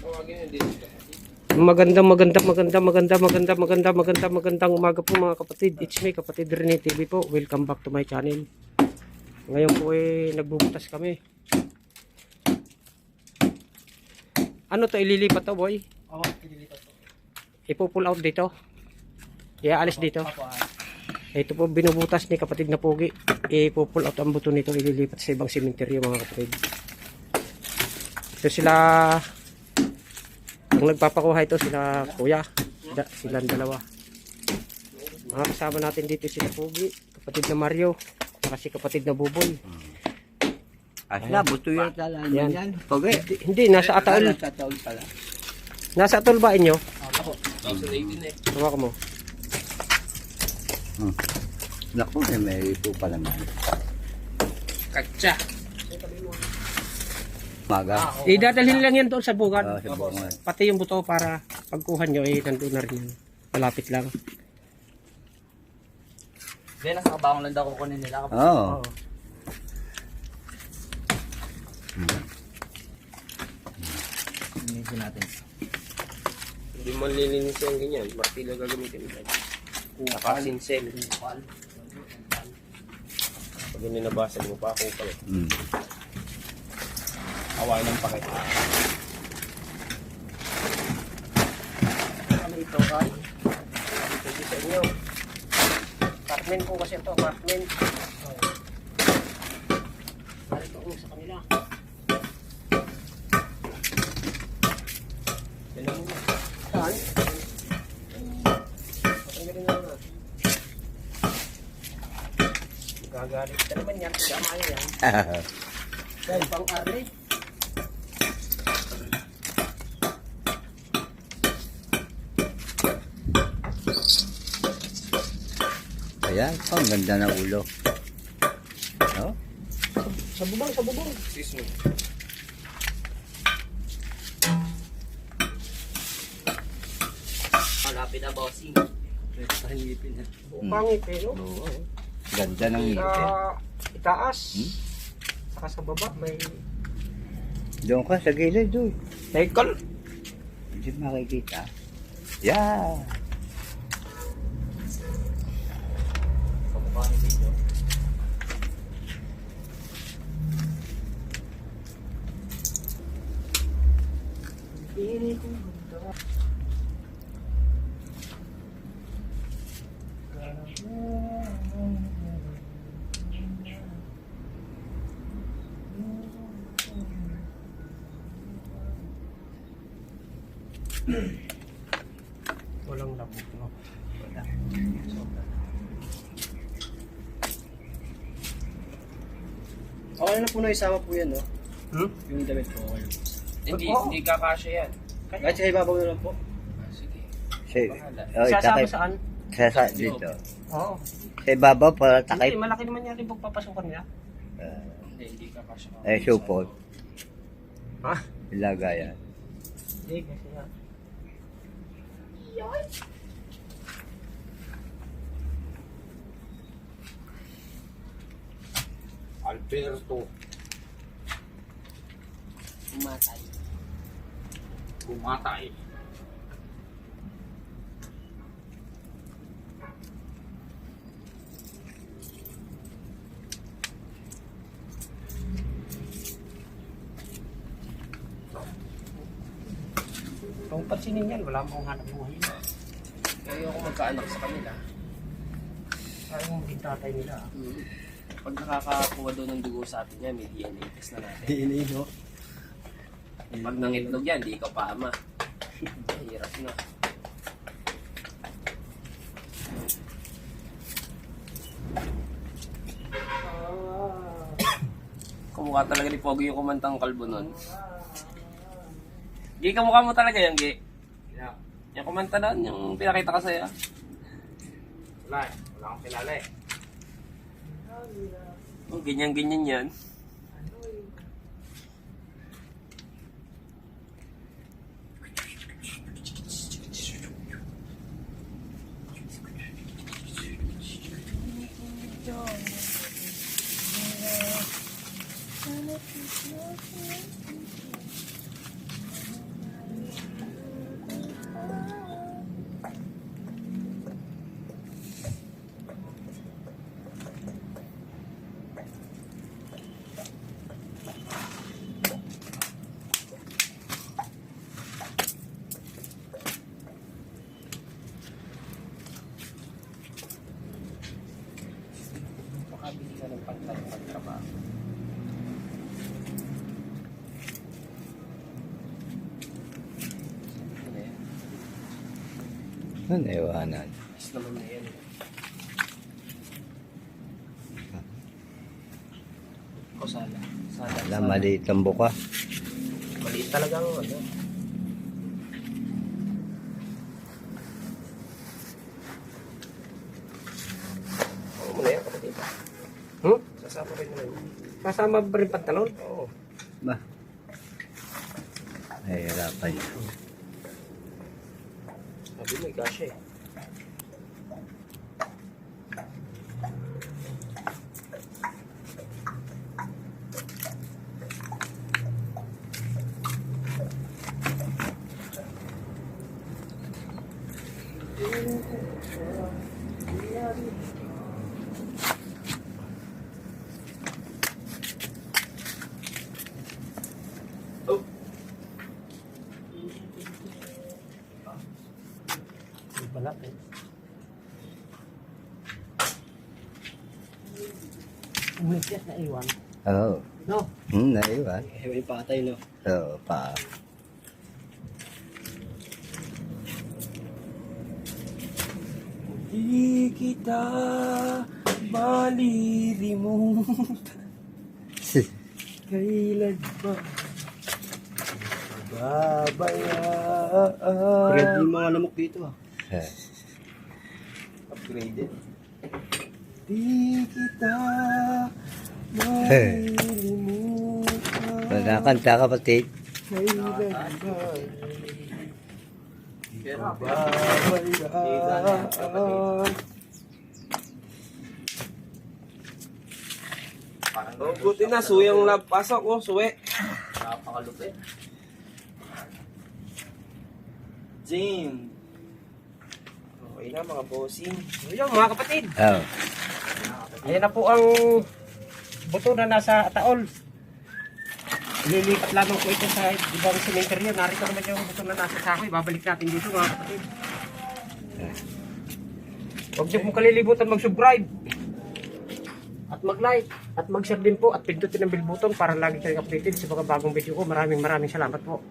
Magandang magandang magandang magandang magandang magandang magandang magandang umaga po mga kapatid. It's me kapatid Rene TV po. Welcome back to my channel. Ngayon po eh nagbubutas kami. Ano to ililipat to boy? Oo, ililipat po. Ipo-pull out dito. Iaalis dito. Apo, ah. Ito po binubutas ni kapatid na pogi. Ipo-pull out ang buto nito ililipat sa ibang sementeryo mga kapatid. Ito sila ang nagpapakuha ito sila kuya. Da, silang dalawa. Mga kasama natin dito sila pogi, kapatid na Mario, saka si kapatid na Buboy. Asla, buto yan talaga Yan. yan. Pagay. Hindi, hindi nasa ataol. Sa taon pala. Nasa atol ba inyo? Apo. Tawa ko mo. Hmm. Naku, eh, may ipo pa naman. Katsa. Maga. Idadalhin lang yan doon sa bukad. Sa bunga. Pati yung buto para pagkuha nyo eh nandun na rin yan. Malapit lang. Hindi, nasa kabangong lang daw kukunin nila. Oo. Oh. Oo. Medyo natin. Hindi man lilinis yan ganyan. Martilyo gagamitin nila. Saka sinsel. Pag hindi nabasag mo pa ako pala. Away ng pakit. Ano ito kay? Pwede sa inyo. Apartment po kasi ito. Apartment. Ano ito sa kanila? Saan? Patanggalin na na. Gagalit ka naman yan. Tama yan. Dahil pang Ayan, oh, ang ganda ng ulo. Oh, Sa bubong, sa bubong. Malapit na bossing. Pahingipin na. Hmm. Pangit eh, no? oo. Ganda ng ngipin. Sa itaas. Hmm? Saka sa baba may Doon ka sa gilid, doon. cycle. Hindi makikita. Yeah. Kamukha ni Tito. Walang labog, no? Wala. Okay na po na isama po yan, no? Hmm? Yung damit po. Okay. Hindi, hindi kakasya yan. Kahit sa ibabaw na lang po. Sige. Say, oh, Sasama itakip. saan? Sa, sa, dito. Oo. Sa ibabaw, para Hindi, takip. malaki naman yan yung pagpapasukan nila. Uh, Hindi, hindi kakasya. eh, supot. Ha? Ilagayan. Hindi, kasi nga. Alberto Umatay. Bumatay. Kung pansinin yan, wala mong hanap buhay. Kaya ako magkaanak sa kanila. Parang maging tatay nila. Pag nakakakuha doon ng dugo sa atin niya, may DNA test na natin. DNA, no? Pag nangitlog yan, di ikaw pa ama. Hirap na. Kumukha talaga ni Pogi yung kumantang kalbo nun. Gi, kamukha mo talaga yan, Gi. Yeah. Yung kumanta nun, yung pinakita ka sa'yo. Wala eh. Wala akong kilala eh. Oh, ganyan-ganyan yan. Ano iwanan? Mas naman na yan. O sala. Sala. Wala, maliit ang buka. Maliit talaga ang ano. Oo mo na yan, kapatid. Hmm? Sasama rin. Kasama ba rin pantalon? Oo. Ba? Nahihirapan. Sabi mo, ikasya eh. May balat eh. Umikyat na iwan. Oo. No? Hmm, naiwan. Hewa yung patay, no? Oo, pa. Di kita malilimutan Kailan ba Babayaan Grade yung mga lamok dito ah Eh, Upgraded Di kita malilimutan Wala kanta kapatid. Kailan ba Babayaan Oh, buti na, suyang lab pasok oh, suwe. Napakalupit. Jim. Okay na mga bossing. Ayun mga kapatid. Oo. Ayan na po ang buto na nasa taol. Lilipat lamang po ito sa ibang cemetery. Narito naman yung buto na nasa sakoy. Babalik natin dito mga kapatid. Huwag niyo pong kalilibutan mag-subscribe. At mag-like. At mag-share din po. At pindutin ang bell button para lagi kayong updated sa mga bagong video ko. Maraming maraming salamat po.